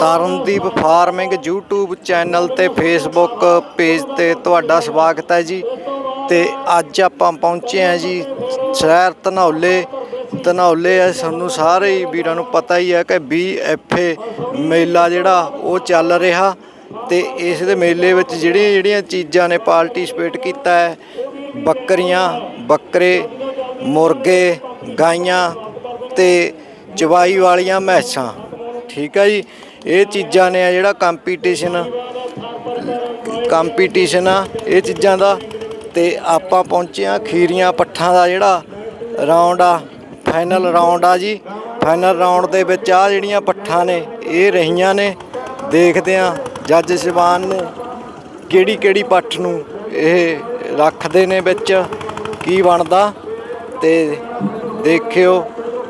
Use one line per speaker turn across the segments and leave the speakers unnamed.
Tarandeep farming YouTube channel ਤੇ Facebook page ਤੇ ਤੁਹਾਡਾ ਸਵਾਗਤ ਹੈ ਜੀ। ਤੇ ਅੱਜ ਆਪਾਂ ਪਹੁੰਚੇ ਹਾਂ ਜੀ ਸ਼ਹਿਰ ਧਨੌਲੇ। ਧਨੌਲੇ ਹੈ, ਸਾਨੂੰ ਸਾਰੇ ਹੀ ਵੀਰਾਂ ਨੂੰ ਪਤਾ ਹੀ ਹੈ ਕਿ BFA ਮੇਲਾ ਜਿਹੜਾ ਉਹ ਚੱਲ ਰਿਹਾ ਤੇ ਇਸ ਦੇ ਮੇਲੇ ਵਿੱਚ ਜਿਹੜੀਆਂ ਜਿਹੜੀਆਂ ਚੀਜ਼ਾਂ ਨੇ ਪਾਰਟਿਸਿਪੇਟ ਕੀਤਾ ਹੈ, ਬੱਕਰੀਆਂ, ਬੱਕਰੇ, ਮੁਰਗੇ, ਗਾਈਆਂ ਤੇ ਚਵਾਈ ਵਾਲੀਆਂ ਮੈਸਾਂ। ਠੀਕ ਹੈ ਜੀ? ਇਹ ਚੀਜ਼ਾਂ ਨੇ ਆ ਜਿਹੜਾ ਕੰਪੀਟੀਸ਼ਨ ਕੰਪੀਟੀਸ਼ਨ ਆ ਇਹ ਚੀਜ਼ਾਂ ਦਾ। ਤੇ ਆਪਾਂ ਪਹੁੰਚੇ ਆ ਖੀਰੀਆਂ ਪੱਠਾਂ ਦਾ ਜਿਹੜਾ ਰਾਉਂਡ ਆ ਫਾਈਨਲ ਰਾਉਂਡ ਆ ਜੀ। ਫਾਈਨਲ ਰਾਉਂਡ ਦੇ ਵਿੱਚ ਆ ਜਿਹੜੀਆਂ ਪੱਠਾਂ ਨੇ, ਇਹ ਰਹੀਆਂ ਨੇ। ਦੇਖਦੇ ਆ ਜੱਜ ਸਿਵਾਨ ਨੂੰ ਕਿਹੜੀ ਕਿਹੜੀ ਪੱਠ ਨੂੰ ਇਹ ਰੱਖਦੇ ਨੇ ਵਿੱਚ, ਕੀ ਬਣਦਾ। ਤੇ ਦੇਖਿਓ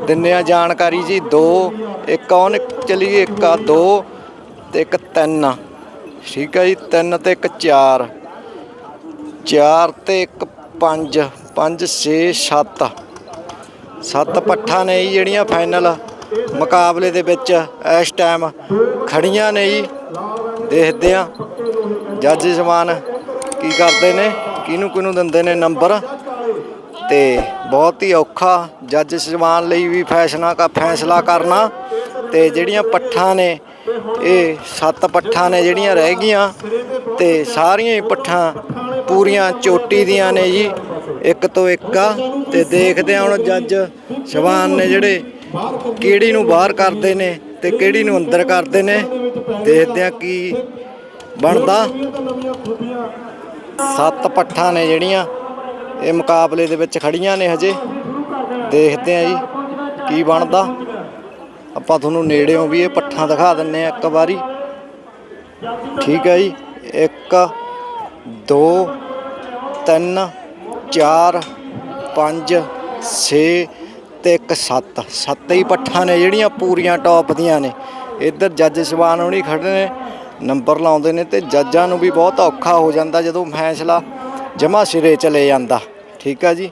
ਦਿੰਨੇ ਆ ਜਾਣਕਾਰੀ ਜੀ, ਦੋ, ਇੱਕ ਔਨ ਚਲੀਏ ਇੱਕ ਆ ਦੋ ਤੇ ਇੱਕ ਤਿੰਨ ਠੀਕ ਹੈ ਜੀ, ਤਿੰਨ ਤੇ ਇੱਕ ਚਾਰ। ਚਾਰ ਤੇ ਇੱਕ ਪੰਜ ਪੰਜ 6 7 ਸੱਤ ਪੱਠਾਂ ਨੇ ਜੀ ਜਿਹੜੀਆਂ ਫਾਈਨਲ ਮੁਕਾਬਲੇ ਦੇ ਵਿੱਚ ਇਸ ਟਾਈਮ ਖੜੀਆਂ ਨੇ ਜੀ। ਦੇਖਦੇ ਆ, ਜੱਜ ਸਮਾਨ ਕੀ ਕਰਦੇ ਨੇ ਕਿਹਨੂੰ ਕਿਹਨੂੰ ਦਿੰਦੇ ਨੇ ਨੰਬਰ। ਤੇ ਬਹੁਤ ਹੀ ਔਖਾ ਜੱਜ ਸਮਾਨ ਲਈ ਵੀ ਫੈਸਲਾ ਦਾ ਫੈਸਲਾ ਕਰਨਾ। ਤੇ ਜਿਹੜੀਆਂ ਪੱਠਾਂ ਨੇ, ਇਹ ਸੱਤ ਪੱਠਾਂ ਨੇ ਜਿਹੜੀਆਂ ਰਹਿ ਗਈਆਂ। ਤੇ ਸਾਰੀਆਂ ਹੀ ਪੱਠਾਂ ਪੂਰੀਆਂ ਚੋਟੀ ਦੀਆਂ ਨੇ ਜੀ, ਇੱਕ ਤੋਂ ਇੱਕ ਆ। ਤੇ ਦੇਖਦੇ ਆ ਹੁਣ ਜੱਜ ਸਵਾਨ ਨੇ ਜਿਹੜੇ ਕਿਹੜੀ ਨੂੰ ਬਾਹਰ ਕਰਦੇ ਨੇ ਤੇ ਕਿਹੜੀ ਨੂੰ ਅੰਦਰ ਕਰਦੇ ਨੇ। ਦੇਖਦੇ ਆ ਕੀ ਬਣਦਾ। ਸੱਤ ਪੱਠਾਂ ਨੇ ਜਿਹੜੀਆਂ ਇਹ ਮੁਕਾਬਲੇ ਦੇ ਵਿੱਚ ਖੜੀਆਂ ਨੇ ਹਜੇ। ਦੇਖਦੇ ਆ ਜੀ ਕੀ ਬਣਦਾ। ਆਪਾਂ ਤੁਹਾਨੂੰ ਨੇੜਿਓਂ ਵੀ ਇਹ ਪੱਠਾਂ ਦਿਖਾ ਦਿੰਨੇ ਆ ਇੱਕ ਵਾਰੀ। ਠੀਕ ਹੈ ਜੀ। 1 2 3 4 5 6 ਤੇ ਇੱਕ 7 ਸੱਤ ਹੀ ਪੱਠਾਂ ਨੇ ਜਿਹੜੀਆਂ ਪੂਰੀਆਂ ਟੌਪ ਦੀਆਂ ਨੇ। ਇੱਧਰ ਜੱਜ ਸਵਾਨ ਹੋਣੀ ਖੜੇ ਨੇ, ਨੰਬਰ ਲਾਉਂਦੇ ਨੇ ਤੇ ਜੱਜਾਂ ਨੂੰ ਵੀ ਬਹੁਤ ਔਖਾ ਹੋ ਜਾਂਦਾ ਜਦੋਂ ਫੈਸਲਾ ਜਮਾ ਸਿਰੇ ਚਲੇ ਜਾਂਦਾ। ਠੀਕ ਆ ਜੀ।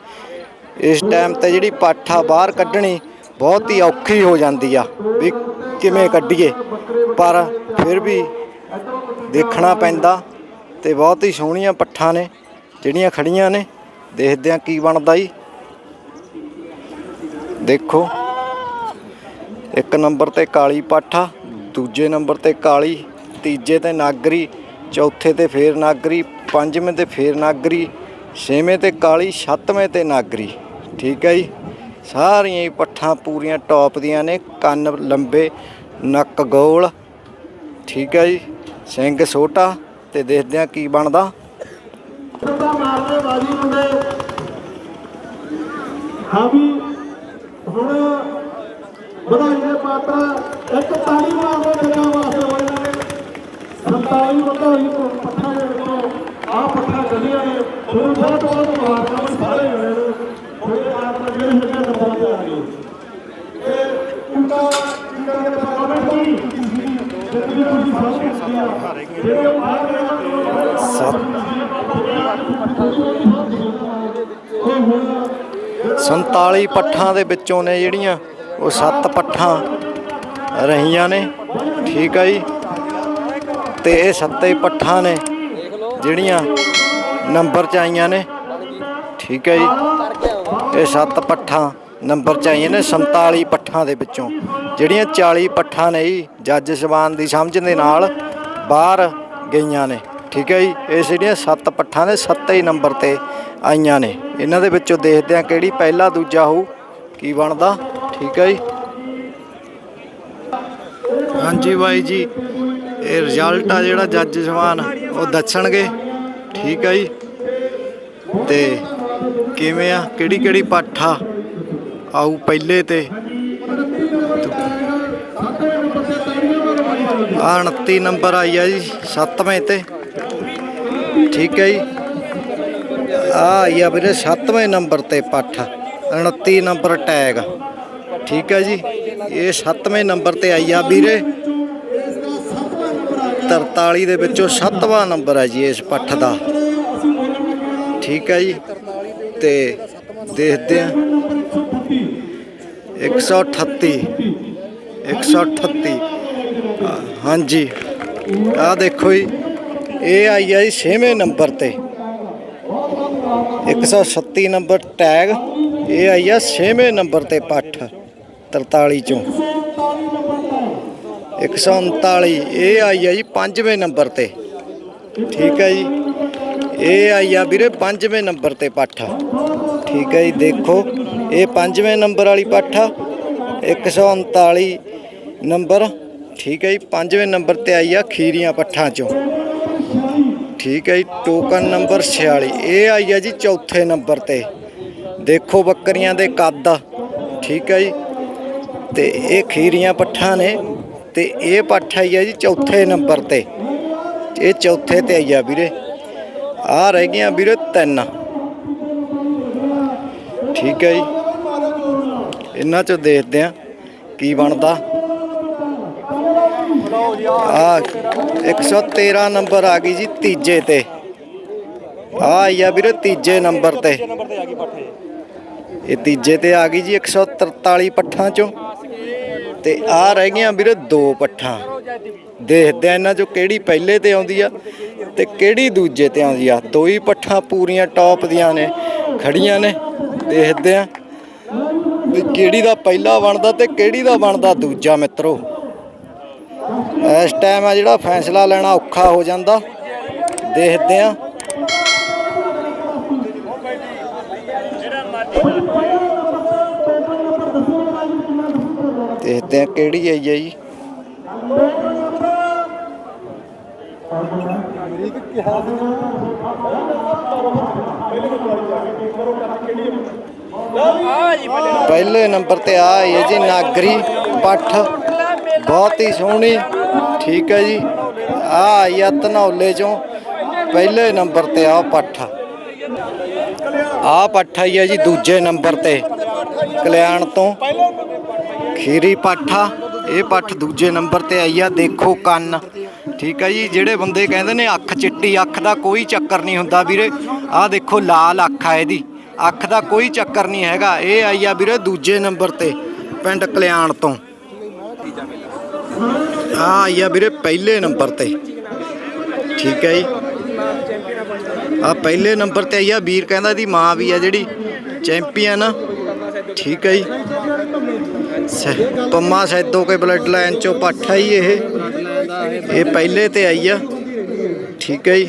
ਇਸ ਟਾਈਮ ਤੇ ਜਿਹੜੀ ਪਾਠਾ ਬਾਹਰ ਕੱਢਣੀ ਬਹੁਤ ਹੀ ਔਖੀ ਹੋ ਜਾਂਦੀ ਆ ਵੀ ਕਿਵੇਂ ਕੱਢੀਏ। ਪਰ ਫਿਰ ਵੀ ਦੇਖਣਾ ਪੈਂਦਾ ਤੇ ਬਹੁਤ ਹੀ ਸੋਹਣੀਆਂ ਪੱਠਾਂ ਨੇ ਜਿਹੜੀਆਂ ਖੜੀਆਂ ਨੇ। ਦੇਖਦੇ ਆ ਕੀ ਬਣਦਾ ਜੀ। ਦੇਖੋ। ਇੱਕ ਨੰਬਰ ਤੇ ਕਾਲੀ ਪਾਠਾ, ਦੂਜੇ ਨੰਬਰ ਤੇ ਕਾਲੀ, ਤੀਜੇ ਤੇ ਨਾਗਰੀ, ਚੌਥੇ ਤੇ ਫੇਰ ਨਾਗਰੀ, ਪੰਜਵੇਂ ਤੇ ਫੇਰ ਨਾਗਰੀ ਛੇਵੇਂ ਤੇ ਕਾਲੀ, ਸੱਤਵੇਂ ਤੇ ਨਾਗਰੀ। ਠੀਕ ਹੈ ਜੀ? ਸਾਰੀਆਂ ਹੀ ਪੱਠਾਂ ਪੂਰੀਆਂ ਟੌਪ ਦੀਆਂ ਨੇ, ਕੰਨ ਲੰਬੇ, ਨੱਕ ਗੋਲ। ਠੀਕ ਹੈ ਜੀ? ਸਿੰਘ ਛੋਟਾ, ਤੇ ਦੇਖਦੇ ਆ ਕੀ ਬਣਦਾ।
ਮਾਰਦੇ ਬਾਜੀ ਮੁੰਡੇ ਹਾਂ ਹੁਣ ਵਧਾਈ ਦੇ ਪਾਤਰ, ਇੱਕ ਤਾਲੀ ਮਾਰਦੇ ਜੱਜਾਂ ਵਾਸਤੇ ਹੋਏ ਨੇ। 47 ਵਧਾਈ ਪੱਠਾ ਦੇ ਆ ਪੱਠਾ ਚੱਲੀਆਂ ਨੇ ਤੁਹਾਨੂੰ ਬਹੁਤ ਬਹੁਤ ਮੁਬਾਰਕਾਂ ਸਾਰੇ ਜਣੇ ਨੂੰ। ਹੋਏ ਆਪ ਜਿਹੜੇ ਹੈਗੇ ਨੰਬਰ ਤੇ ਆ ਗਏ ਇਹ ਉਨ੍ਹਾਂ ਇਹਨਾਂ ਦੇ ਪਾਰਲੀਮੈਂਟ ਦੀ ਜਿੱਤਨੀ ਤੁਸੀਂ ਸਾਰੇ ਜਿਹੜੇ ਬਾਹਰ ਗਏ
ਸੱਤ 47 ਪੱਠਾਂ ਦੇ ਵਿੱਚੋਂ ਨੇ ਜਿਹੜੀਆਂ, ਉਹ ਸੱਤ ਪੱਠਾਂ ਰਹੀਆਂ ਨੇ। ਠੀਕ ਆ ਜੀ। ਤੇ ਇਹ ਸੱਤੇ ਪੱਠਾਂ ਨੇ। ਜਿਹੜੀਆਂ ਨੰਬਰ ਚ ਆਈਆਂ ਨੇ। ਠੀਕ ਹੈ ਜੀ। ਇਹ ਸੱਤ ਪੱਠਾਂ ਨੰਬਰ ਚ ਆਈਆਂ ਨੇ 47 ਪੱਠਾਂ ਦੇ ਵਿੱਚੋਂ। ਜਿਹੜੀਆਂ 40 ਪੱਠਾਂ ਨੇ ਜੀ, ਜੱਜ ਜਬਾਨ ਦੀ ਸਮਝ ਦੇ ਨਾਲ ਬਾਹਰ ਗਈਆਂ ਨੇ। ਠੀਕ ਹੈ ਜੀ। ਇਹ ਜਿਹੜੀਆਂ ਸੱਤ ਪੱਠਾਂ ਦੇ ਸੱਤੇ ਹੀ ਨੰਬਰ ਤੇ ਆਈਆਂ ਨੇ। ਇਹਨਾਂ ਦੇ ਵਿੱਚੋਂ ਦੇਖਦੇ ਆ ਕਿਹੜੀ ਪਹਿਲਾ ਦੂਜਾ ਹੋਊ, ਕੀ ਬਣਦਾ। ਠੀਕ ਹੈ ਜੀ। ਹਾਂਜੀ ਬਾਈ ਜੀ ਇਹ ਰਿਜ਼ਲਟ ਆ ਜਿਹੜਾ ਜੱਜ ਜਵਾਨ ਉਹ ਦੱਸਣਗੇ। ਠੀਕ ਹੈ ਜੀ। ਤੇ ਕਿਵੇਂ ਆ? ਕਿਹੜੀ ਕਿਹੜੀ ਪਾਠਾ ਆਊ ਪਹਿਲੇ ਤੇ। ਆ 29 ਨੰਬਰ ਆਈ ਆ ਜੀ 7ਵੇਂ ਤੇ। ਠੀਕ ਹੈ ਜੀ। ਆ ਆਈ ਆ ਵੀਰੇ 7ਵੇਂ ਨੰਬਰ ਤੇ ਪੱਠ 29 ਨੰਬਰ ਟੈਗ। ਠੀਕ ਹੈ ਜੀ। ਇਹ 7ਵੇਂ ਨੰਬਰ ਤੇ ਆਈ ਆ ਵੀਰੇ। 43 ਦੇ ਵਿੱਚੋਂ 7ਵਾਂ ਨੰਬਰ ਹੈ ਜੀ ਇਸ ਪੱਠ ਦਾ। ਠੀਕ ਹੈ ਜੀ। ਤੇ ਦੇਖਦੇ ਆ 138 138 ਆ, ਹਾਂਜੀ। ਆ ਦੇਖੋ ਜੀ। ਇਹ ਆਈ ਆ ਜੀ 6ਵੇਂ ਨੰਬਰ ਤੇ। 137 ਨੰਬਰ ਟੈਗ। ਇਹ ਆਈ ਆ 6ਵੇਂ ਨੰਬਰ ਤੇ ਪੱਠ। 43 ਚੋਂ। 139 ਇਹ ਆਈ ਆ ਜੀ ਪੰਜਵੇਂ ਨੰਬਰ ਤੇ। ਠੀਕ ਹੈ ਜੀ। ਇਹ ਆਈ ਆ ਵੀਰੇ ਪੰਜਵੇਂ ਨੰਬਰ ਤੇ ਪੱਠ। ਠੀਕ ਹੈ ਜੀ, ਦੇਖੋ, ਇਹ ਪੰਜਵੇਂ ਨੰਬਰ ਵਾਲੀ ਪੱਠ ਆ। 139 ਨੰਬਰ। ਠੀਕ ਹੈ ਜੀ, ਪੰਜਵੇਂ ਨੰਬਰ ਤੇ ਆਈ ਆ ਖੀਰੀਆਂ ਪੱਠਾਂ ਚੋਂ। ਠੀਕ ਹੈ ਜੀ, ਟੋਕਨ ਨੰਬਰ 46 ਇਹ ਆਈ ਆ ਜੀ ਚੌਥੇ ਨੰਬਰ ਤੇ। ਦੇਖੋ ਬੱਕਰੀਆਂ ਦੇ ਕੱਦ ਠੀਕ ਹੈ ਜੀ, ਤੇ ਇਹ ਖੀਰੀਆਂ ਪੱਠਾਂ ਨੇ ਤੇ ਇਹ ਪੱਠ ਆਈ ਆ ਜੀ ਚੌਥੇ ਨੰਬਰ ਤੇ। ਇਹ ਚੌਥੇ ਤੇ ਆਈ ਆ ਵੀਰੇ। ਆ ਰਹਿ ਗਈਆਂ ਵੀਰੇ ਤਿੰਨ। ਠੀਕ ਹੈ ਜੀ। ਇਹਨਾਂ ਚੋਂ ਦੇਖਦੇ ਆ ਕੀ ਬਣਦਾ। ਆ 113 ਨੰਬਰ ਆ ਗਈ ਜੀ ਤੀਜੇ ਤੇ। ਆ ਆਈ ਆ ਵੀਰੇ ਤੀਜੇ ਨੰਬਰ ਤੇ। ਇਹ ਤੀਜੇ ਤੇ ਆ ਗਈ ਜੀ 143 ਪੱਠਾਂ ਚੋਂ। ਤੇ ਆ ਰਹਿ ਗਈਆਂ ਵੀਰੇ ਦੋ ਪੱਠਾਂ। ਦੇਖਦੇ ਆ ਇਹਨਾਂ ਚੋਂ ਕਿਹੜੀ ਪਹਿਲੇ ਤੇ ਆਉਂਦੀ ਆ ਤੇ ਕਿਹੜੀ ਦੂਜੇ ਤੇ ਆਉਂਦੀ ਆ। ਦੋ ਹੀ ਪੱਠਾਂ ਪੂਰੀਆਂ ਟੌਪ ਦੀਆਂ ਨੇ, ਖੜੀਆਂ ਨੇ। ਦੇਖਦੇ ਆ ਵੀ ਕਿਹੜੀ ਦਾ ਪਹਿਲਾ ਬਣਦਾ ਤੇ ਕਿਹੜੀ ਦਾ ਬਣਦਾ ਦੂਜਾ ਮਿੱਤਰੋ। ਇਸ ਟਾਈਮ ਆ ਜਿਹੜਾ ਫੈਸਲਾ ਲੈਣਾ ਔਖਾ ਹੋ ਜਾਂਦਾ। ਦੇਖਦੇ ਆ ਦੇਖਦੇ ਆ ਕਿਹੜੀ ਆਈ ਹੈ ਜੀ। ਪਹਿਲੇ ਨੰਬਰ ਤੇ ਆ ਆਈ ਹੈ ਜੀ ਨਾਗਰੀ ਪੱਠ। ਬਹੁਤ ਹੀ ਸੋਹਣੀ, ਠੀਕ ਹੈ ਜੀ। ਆ ਆਈ ਆ ਧਨੌਲੇ ਚੋਂ। ਪਹਿਲੇ ਨੰਬਰ ਤੇ ਆ ਪੱਠ। ਆ ਪੱਠ ਆਈ ਹੈ ਜੀ ਦੂਜੇ ਨੰਬਰ ਤੇ, ਕਲਿਆਣ ਤੋਂ। ਖੀਰੀ ਪਾਠਾ ਇਹ ਪੱਠ ਦੂਜੇ ਨੰਬਰ ਤੇ ਆਈ ਆ, ਦੇਖੋ ਕੰਨ। ਠੀਕ ਆ ਜੀ, ਜਿਹੜੇ ਬੰਦੇ ਕਹਿੰਦੇ ਨੇ ਅੱਖ ਚਿੱਟੀ, ਅੱਖ ਦਾ ਕੋਈ ਚੱਕਰ ਨਹੀਂ ਹੁੰਦਾ ਵੀਰੇ। ਆਹ ਦੇਖੋ ਲਾਲ ਅੱਖ ਆ ਇਹਦੀ। ਅੱਖ ਦਾ ਕੋਈ ਚੱਕਰ ਨਹੀਂ ਹੈਗਾ। ਇਹ ਆਈ ਆ ਵੀਰੇ ਦੂਜੇ ਨੰਬਰ ਤੇ, ਪਿੰਡ ਕਲਿਆਣ ਤੋਂ। ਆ ਆਈ ਆ ਵੀਰੇ ਪਹਿਲੇ ਨੰਬਰ ਤੇ। ਠੀਕ ਹੈ ਜੀ। ਆ ਪਹਿਲੇ ਨੰਬਰ ਤੇ ਆਈ ਆ, ਵੀਰ ਕਹਿੰਦਾ ਇਹਦੀ ਮਾਂ ਵੀ ਆ ਜਿਹੜੀ, ਚੈਂਪੀਅਨ। ਠੀਕ ਹੈ ਜੀ। ਪੰਮਾ ਸੈਦੋ ਕੇ ਬਲੱਡ ਲਾਈਨ ਚੋਂ ਪੱਠਾ ਹੀ ਇਹ। ਇਹ ਪਹਿਲੇ ਤੇ ਆਈ ਆ। ਠੀਕ ਹੈ ਜੀ।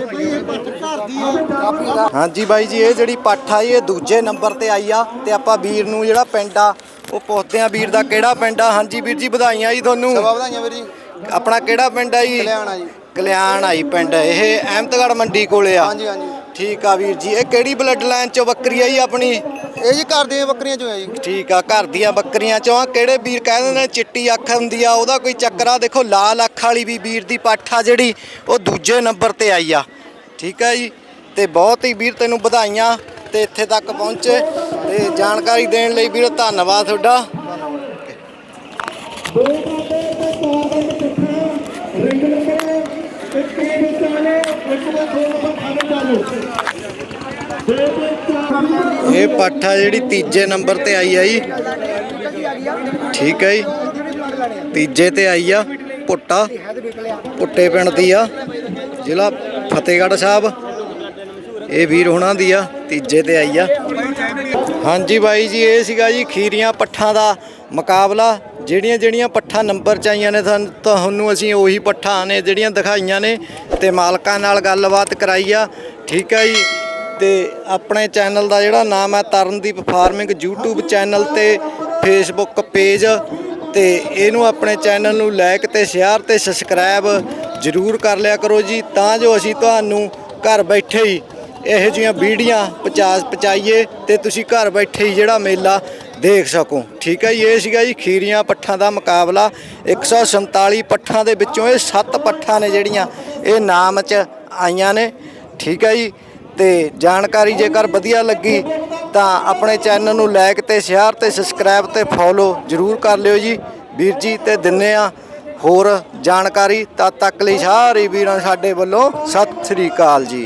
ਹਾਂਜੀ ਬਾਈ ਜੀ ਇਹ ਜਿਹੜੀ ਪੱਠ ਆ ਜੀ, ਇਹ ਦੂਜੇ ਨੰਬਰ ਤੇ ਆਈ ਆ ਤੇ ਆਪਾਂ ਵੀਰ ਨੂੰ ਜਿਹੜਾ ਪਿੰਡ ਆ ਉਹ ਪੁੱਛਦੇ ਆ ਵੀਰ ਦਾ ਕਿਹੜਾ ਪਿੰਡ ਆ। ਹਾਂਜੀ ਵੀਰ ਜੀ ਵਧਾਈਆਂ ਜੀ ਤੁਹਾਨੂੰ।
ਸਵਾ ਵਧਾਈਆਂ ਵੀਰ ਜੀ।
ਆਪਣਾ ਕਿਹੜਾ ਪਿੰਡ ਆ ਜੀ?
ਕਲਿਆਣ ਆ ਜੀ।
ਕਲਿਆਣ ਆਈ ਪਿੰਡ। ਇਹ ਅਹਿਮਦਗੜ੍ਹ ਮੰਡੀ ਕੋਲੇ ਆ।
ਹਾਂਜੀ ਹਾਂਜੀ।
ਠੀਕ ਆ ਵੀਰ ਜੀ ਇਹ ਕਿਹੜੀ ਬਲੱਡ ਲਾਈਨ ਚੋਂ ਬੱਕਰੀ ਆ ਜੀ ਆਪਣੀ?
ਇਹ ਜੀ ਘਰ ਦੀਆਂ ਬੱਕਰੀਆਂ ਚੋਂ ਆ ਜੀ।
ਠੀਕ ਆ ਘਰ ਦੀਆਂ ਬੱਕਰੀਆਂ ਚੋਂ ਆ। ਕਿਹੜੇ ਵੀਰ ਕਹਿੰਦੇ ਨੇ ਚਿੱਟੀ ਅੱਖ ਹੁੰਦੀ ਆ ਉਹਦਾ ਕੋਈ ਚੱਕਰ ਆ? ਦੇਖੋ ਲਾਲ ਅੱਖ ਵਾਲੀ ਵੀ ਵੀਰ ਦੀ ਪੱਠ ਆ ਜਿਹੜੀ ਉਹ ਦੂਜੇ ਨੰਬਰ ਤੇ ਆਈ ਆ। ਠੀਕ ਆ ਜੀ ਤੇ ਬਹੁਤ ਹੀ ਵੀਰ ਤੈਨੂੰ ਵਧਾਈਆਂ ਤੇ ਇੱਥੇ ਤੱਕ ਪਹੁੰਚੇ ਤੇ ਜਾਣਕਾਰੀ ਦੇਣ ਲਈ ਵੀਰ ਧੰਨਵਾਦ ਤੁਹਾਡਾ। ਇਹ ਪੱਠ ਆ ਜਿਹੜੀ ਤੀਜੇ ਨੰਬਰ ਤੇ ਆਈ ਆ ਜੀ। ਠੀਕ ਹੈ ਜੀ। ਤੀਜੇ ਤੇ ਆਈ ਆ ਪੁੱਟਾ। ਪੁੱਟੇ ਪਿੰਡ ਦੀ ਆ। ਜ਼ਿਲ੍ਹਾ ਫਤਿਹਗੜ੍ਹ ਸਾਹਿਬ। ਇਹ ਵੀਰ ਹੁਣਾਂ ਦੀ ਆ, ਤੀਜੇ ਤੇ ਆਈ ਆ। ਹਾਂਜੀ ਬਾਈ ਜੀ, ਇਹ ਸੀਗਾ ਜੀ ਖੀਰੀਆਂ ਪੱਠਾਂ ਦਾ ਮੁਕਾਬਲਾ। ਜਿਹੜੀਆਂ ਜਿਹੜੀਆਂ ਪੱਠਾਂ ਨੰਬਰ ਚ ਆਈਆਂ ਨੇ, ਤੁਹਾਨੂੰ ਤੁਹਾਨੂੰ ਅਸੀਂ ਉਹੀ ਪੱਠਾਂ ਨੇ ਜਿਹੜੀਆਂ ਦਿਖਾਈਆਂ ਨੇ। ਤੇ ਮਾਲਕਾਂ ਨਾਲ ਗੱਲਬਾਤ ਕਰਾਈ ਆ। ਠੀਕ ਹੈ ਜੀ। ਤੇ ਆਪਣੇ ਚੈਨਲ ਦਾ ਜਿਹੜਾ ਨਾਮ ਹੈ ਤਰਨਦੀਪ ਫਾਰਮਿੰਗ, YouTube ਚੈਨਲ ਤੇ Facebook ਪੇਜ ਤੇ ਇਹਨੂੰ ਆਪਣੇ ਚੈਨਲ ਨੂੰ ਲਾਈਕ ਤੇ ਸ਼ੇਅਰ ਤੇ ਸਬਸਕ੍ਰਾਈਬ ਜਰੂਰ ਕਰ ਲਿਆ ਕਰੋ ਜੀ, ਤਾਂ ਜੋ ਅਸੀਂ ਤੁਹਾਨੂੰ ਘਰ ਬੈਠੇ ਹੀ ਇਹੋ ਜਿਹੀਆਂ ਵੀਡੀਆਂ ਪਹੁੰਚਾ ਪਹੁੰਚਾਈਏ ਤੇ ਤੁਸੀਂ ਘਰ ਬੈਠੇ ਹੀ ਜਿਹੜਾ ਮੇਲਾ ਦੇਖ ਸਕੋ। ਠੀਕ ਹੈ ਜੀ, ਇਹ ਸੀਗਾ ਜੀ ਖੀਰੀਆਂ ਪੱਠਾਂ ਦਾ ਮੁਕਾਬਲਾ। 147 ਪੱਠਾਂ ਦੇ ਵਿੱਚੋਂ ਇਹ 7 ਪੱਠਾਂ ਨੇ ਜਿਹੜੀਆਂ ਇਹ ਨਾਮ 'ਚ ਆਈਆਂ ਨੇ। ਠੀਕ ਹੈ ਜੀ ਤੇ ਜਾਣਕਾਰੀ ਜੇਕਰ ਵਧੀਆ ਲੱਗੀ ਤਾਂ ਆਪਣੇ ਚੈਨਲ ਨੂੰ ਲਾਈਕ ਤੇ ਸ਼ੇਅਰ ਤੇ ਸਬਸਕ੍ਰਾਈਬ ਤੇ ਫੋਲੋ ਜਰੂਰ ਕਰ ਲਿਓ ਜੀ। ਵੀਰ ਜੀ, ਤੇ ਦਿੰਨੇ ਆ ਹੋਰ ਜਾਣਕਾਰੀ। ਤਦ ਤੱਕ ਲਈ ਸਾਰੇ ਵੀਰਾਂ ਸਾਡੇ ਵੱਲੋਂ ਸਤਿ ਸ੍ਰੀ ਅਕਾਲ ਜੀ।